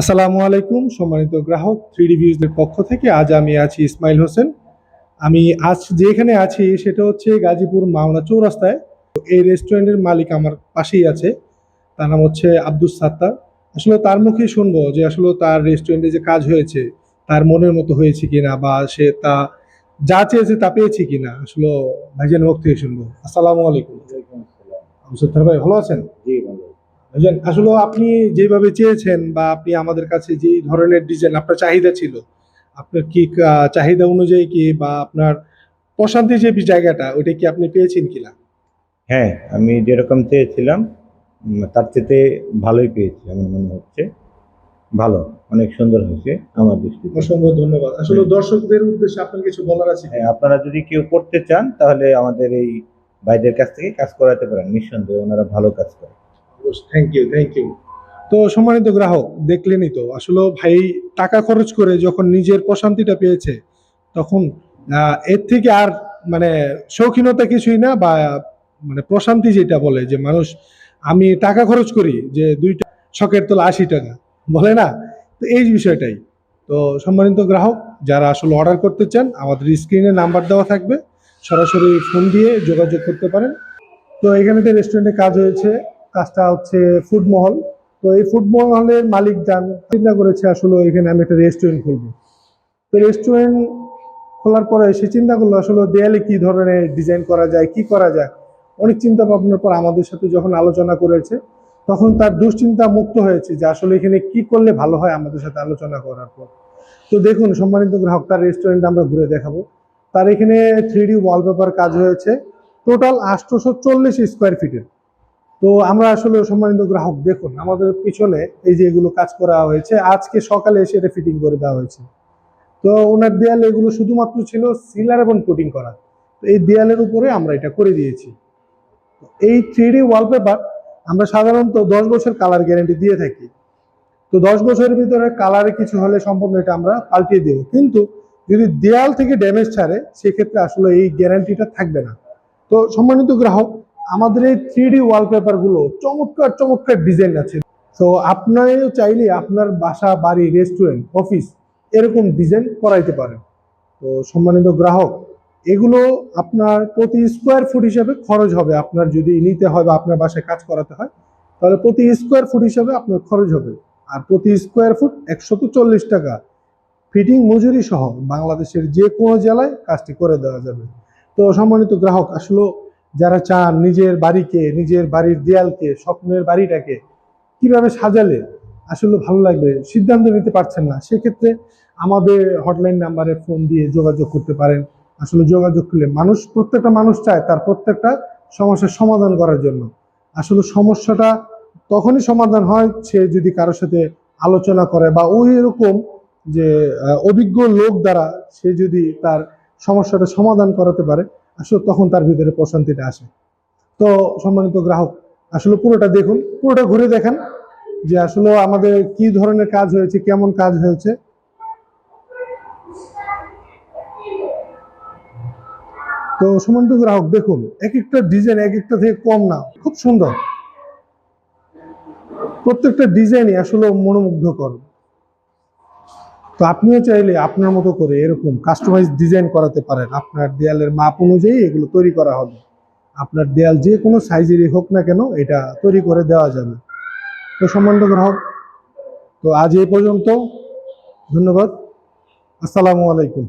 আসসালামু আলাইকুম সম্মানিত গ্রাহক থ্রি রিভিউজের পক্ষ থেকে আজ আমি আছি ইসমাইল হোসেন। আমি আজ যেখানে আছি সেটা হচ্ছে গাজীপুর মাওনা চৌরাস্তায়। তো এই রেস্টুরেন্টের মালিক আমার পাশেই আছে তার নাম হচ্ছে আব্দুস সাত্তার। আসলে তার মুখেই শুনব যে আসলে তার রেস্টুরেন্টে যে কাজ হয়েছে তার মনের মতো হয়েছে কিনা বা সে তা যা চেয়েছে তা পেয়েছে কিনা আসলে ভাইজান মুখ থেকে শুনব। আসসালামু আলাইকুম। আব্দুস সাত্তার ভাই ভালো আছেন? আসলে আপনি যেভাবে চেয়েছেন বা আপনি আমাদের কাছে যে ধরনের ডিজাইন আপনার চাহিদা ছিল আপনার কি চাহিদা অনুযায়ী কি বা আপনার প্রশান্তি যে জায়গাটা ওইটা কি আপনি পেয়েছেন কিনা? হ্যাঁ আমি যেরকম চেয়েছিলাম তার চেয়ে ভালোই পেয়েছি আমার মনে হচ্ছে। ভালো অনেক সুন্দর হয়েছে আমার দৃষ্টিতে। অসংখ্য ধন্যবাদ। আসলে দর্শকদের উদ্দেশ্যে আপনার কিছু বলার আছে হ্যাঁ আপনারা যদি কেউ করতে চান তাহলে আমাদের এই ভাইদের কাছ থেকে কাজ করাতে পারেন নিঃসন্দেহে ওনারা ভালো কাজ করে থ্যাংক ইউ থ্যাংক ইউ তো সম্মানিত গ্রাহক, দেখলেনই তো, আসলে ভাই টাকা খরচ করে যখন নিজের প্রশান্তিটা পেয়েছে, তখন এর থেকে আর মানে শৌখিনতা কিছুই না বা মানে প্রশান্তি যেটা বলে যে মানুষ, আমি টাকা খরচ করি যে দুইটা শখের তোলা আশি টাকা, বলে না? তো এই বিষয়টাই। তো সম্মানিত গ্রাহক, যারা আসলে অর্ডার করতে চান, আমাদের স্ক্রিনে নাম্বার দেওয়া থাকবে, সরাসরি ফোন দিয়ে যোগাযোগ করতে পারেন। তো এখানে রেস্টুরেন্টে কাজ হয়েছে। কাজটা হচ্ছে ফুড মহল তো এই ফুড মহলের মালিক যান, চিন্তা করেছে আসলে এখানে আমি একটা রেস্টুরেন্ট খুলবো। তো রেস্টুরেন্ট খোলার পরে সে চিন্তা করল, আসলে দেয়ালে কি ধরনের ডিজাইন করা যায়, কি করা যায়? অনেক চিন্তা ভাবনার পর আমাদের সাথে যখন আলোচনা করেছে, তখন তার দুশ্চিন্তা মুক্ত হয়েছে যে আসলে এখানে কি করলে ভালো হয় আমাদের সাথে আলোচনা করার পর। তো দেখুন, সম্মানিত গ্রাহক, তার রেস্টুরেন্ট আমরা ঘুরে দেখাবো। তার এখানে থ্রি ডি ওয়ালপেপার কাজ হয়েছে। টোটাল আটশোশো চল্লিশ স্কোয়ার ফিটের তো আমরা আসলে সম্মানিত গ্রাহক, দেখুন, আমাদের পিছনে এই যে এগুলো কাজ করা হয়েছে, আজকে সকালে এসে এটা ফিটিং করে দেওয়া হয়েছে। তো ওনার দেয়ালে এগুলো শুধুমাত্র ছিল সিলার এবং কোটিং করা। তো এই দেয়ালের উপরে আমরা এটা করে দিয়েছি। এই থ্রি ওয়ালপেপার আমরা সাধারণত দশ বছর কালার গ্যারেন্টি দিয়ে থাকি। তো দশ বছরের ভিতরে কালারে কিছু হলে সম্পূর্ণ এটা আমরা পাল্টিয়ে দেবো। কিন্তু যদি দেয়াল থেকে ড্যামেজ ছাড়ে, সেক্ষেত্রে আসলে এই গ্যারান্টিটা থাকবে না। তো সম্মানিত গ্রাহক আমাদের এই থ্রি ডি ওয়ালপেপারগুলো চমৎকার চমৎকার ডিজাইন আছে। তো আপনারও চাইলে আপনার বাসা, বাড়ি রেস্টুরেন্ট অফিস এরকম ডিজাইন করাইতে পারেন। তো, সম্মানিত গ্রাহক, এগুলো আপনার প্রতি স্কোয়ার ফুট হিসাবে খরচ হবে। আপনার যদি নিতে হয় বা আপনার বাসায় কাজ করাতে হয়, তাহলে প্রতি স্কোয়ার ফুট হিসাবে আপনার খরচ হবে। আর প্রতি স্কোয়ার ফুট একশত চল্লিশ টাকা। ফিটিং মজুরি সহ বাংলাদেশের যে কোনো জেলায় কাজটি করে দেওয়া যাবে। তো, সম্মানিত গ্রাহক, আসলে যারা চান নিজের বাড়িকে, নিজের বাড়ির দেয়ালকে, স্বপ্নের বাড়িটাকে কীভাবে সাজালে আসলে ভালো লাগবে? সিদ্ধান্ত নিতে পারছেন না। সেক্ষেত্রে আমাদের হটলাইন নাম্বারে ফোন দিয়ে যোগাযোগ করতে পারেন। আসলে যোগাযোগ করলে মানুষ, প্রত্যেকটা মানুষ চায় তার প্রত্যেকটা সমস্যার সমাধান করার জন্য। আসলে সমস্যাটা তখনই সমাধান হয় সে যদি কারোর সাথে আলোচনা করে বা ওই এরকম যে অভিজ্ঞ লোক দ্বারা সে যদি তার সমস্যাটা সমাধান করাতে পারে আসলে তখন তার ভিতরে প্রশান্তিটা আসে। তো সম্মানিত গ্রাহক, আসলে পুরোটা দেখুন, পুরোটা ঘুরে দেখেন যে আসলে আমাদের কি ধরনের কাজ হয়েছে, কেমন কাজ হয়েছে। তো সম্মানিত গ্রাহক, দেখুন, এক একটা ডিজাইন এক একটা থেকে কম না, খুব সুন্দর। প্রত্যেকটা ডিজাইনই আসলে মনোমুগ্ধকর। তো আপনিও চাইলে আপনার মতো করে এরকম কাস্টমাইজ ডিজাইন করাতে পারেন। আপনার দেয়ালের মাপ অনুযায়ী এগুলো তৈরি করা হবে। আপনার দেয়াল যে কোনো সাইজেরই হোক না কেন এটা তৈরি করে দেওয়া যাবে। তো সম্মানিত গ্রাহক তো আজ এই পর্যন্ত ধন্যবাদ। আসসালামু আলাইকুম।